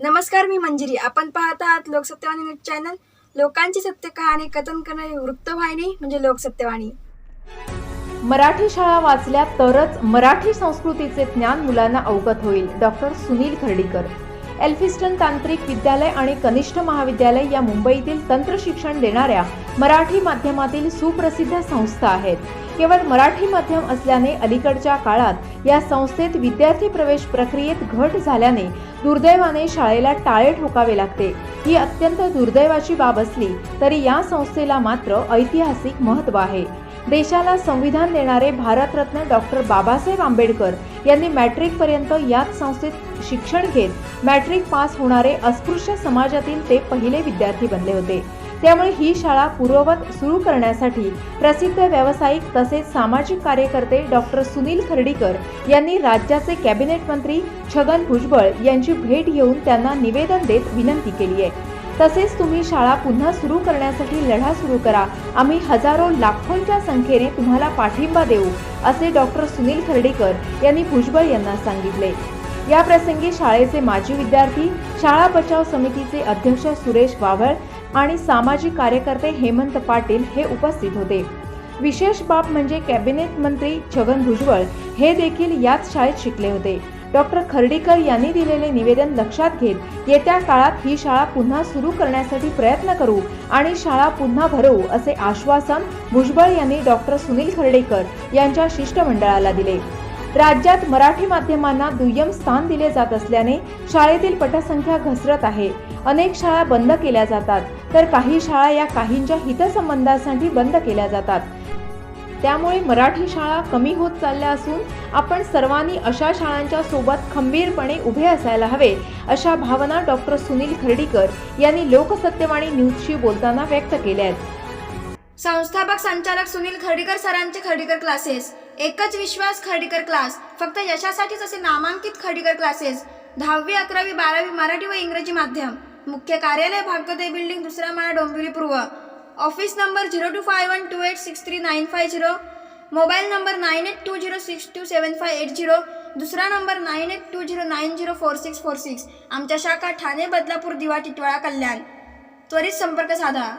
नमस्कार मी मंजिरी. आपण पाहत आहात लोकसत्यवाणी न्यूज चॅनल. लोकांची सत्य कहाणी कथन करणारी वृत्तवाहिनी म्हणजे लोकसत्यवाणी. मराठी शाळा वाचल्या तरच मराठी संस्कृतीचे ज्ञान मुलांना अवगत होईल. डॉक्टर सुनील खर्डीकर. एल्फिस्टन तांत्रिक विद्यालय आणि कनिष्ठ महाविद्यालय या मुंबईतील तंत्र शिक्षण देणाऱ्या मराठी माध्यमातील सुप्रसिद्ध संस्था आहेत. केवळ मराठी माध्यम असल्याने अलीकडच्या काळात या संस्थेत विद्यार्थी प्रवेश प्रक्रियेत घट झाल्याने दुर्दैवाने शाळेला टाळे ठोकावे लागते. ही अत्यंत दुर्दैवाची बाब असली तरी या संस्थेला मात्र ऐतिहासिक महत्त्व आहे. देशाला संविधान देणारे भारतरत्न डॉक्टर बाबासाहेब आंबेडकर यांनी मॅट्रिक पर्यंत याच संस्थेत शिक्षण घेत मॅट्रिक पास होणारे अस्पृश्य समाजातील ते पहिले विद्यार्थी बनले होते. त्यामुळे ही शाळा पूर्ववत सुरू करण्यासाठी प्रसिद्ध व्यावसायिक तसेच सामाजिक कार्यकर्ते डॉक्टर सुनील खर्डीकर यांनी राज्याचे कॅबिनेट मंत्री छगन भुजबळ यांची भेट घेऊन त्यांना निवेदन देत विनंती केली आहे. तसेच तुम्ही शाळा पुन्हा सुरू करण्यासाठी लढा सुरू करा. आम्ही हजारो लाखोंच्या संख्येने तुम्हाला पाठिंबा देऊ असे डॉक्टर सुनील खर्डीकर यांनी भुजबळ यांना सांगितले. या प्रसंगी शाळेचे माजी विद्यार्थी शाळा बचाव समितीचे अध्यक्ष सुरेश वावळ आणि सामाजिक कार्यकर्ते हेमंत पाटील हे उपस्थित होते. विशेष बाब म्हणजे कॅबिनेट मंत्री छगन भुजबळ हे देखील याच शाळेत शिकले होते. डॉक्टर खर्डीकर यांनी दिलेले निवेदन लक्षात घेत येत्या काळात ही शाळा पुन्हा सुरू करण्यासाठी प्रयत्न करू आणि शाळा पुन्हा भरवू असे आश्वासन भुजबळ यांनी डॉक्टर सुनील खर्डेकर यांच्या शिष्टमंडळाला दिले. राज्यात मराठी माध्यमांना दुय्यम स्थान दिले जात असल्याने शाळेतील पटसंख्या घसरत आहे. अनेक शाळा बंद केल्या जातात. तर काही शाळा या काहींच्या हितसंबंधासाठी बंद केल्या जातात. त्यामुळे मराठी शाळा कमी होत चालल्या असून आपण सर्वांनी अशा शाळांच्या सोबत खंबीरपणे उभे असायला हवे अशा भावना डॉक्टर सुनील खर्डीकर यांनी लोकसत्यवाणी न्यूजशी बोलताना व्यक्त केल्या आहेत. संस्थापक संचालक सुनील खर्डीकर सरांचे खर्डीकर क्लासेस एकच विश्वास खर्डीकर क्लास फक्त यशासाठीच असे नामांकित खर्डीकर क्लासेस दहावी अकरावी बारावी मराठी व इंग्रजी माध्यम. मुख्य कार्यालय भाग्योदय बिल्डिंग दुसरा माळा डोंबिवली पूर्व. Office number zero two five one two eight six three nine five zero. Mobile number nine eight two zero six two seven five eight zero. दुसरा number nine eight two zero nine zero four six four six. आमच्या शाखा ठाणे बदलापूर दिवा टिटवाळा कल्याण. त्वरित संपर्क साधा.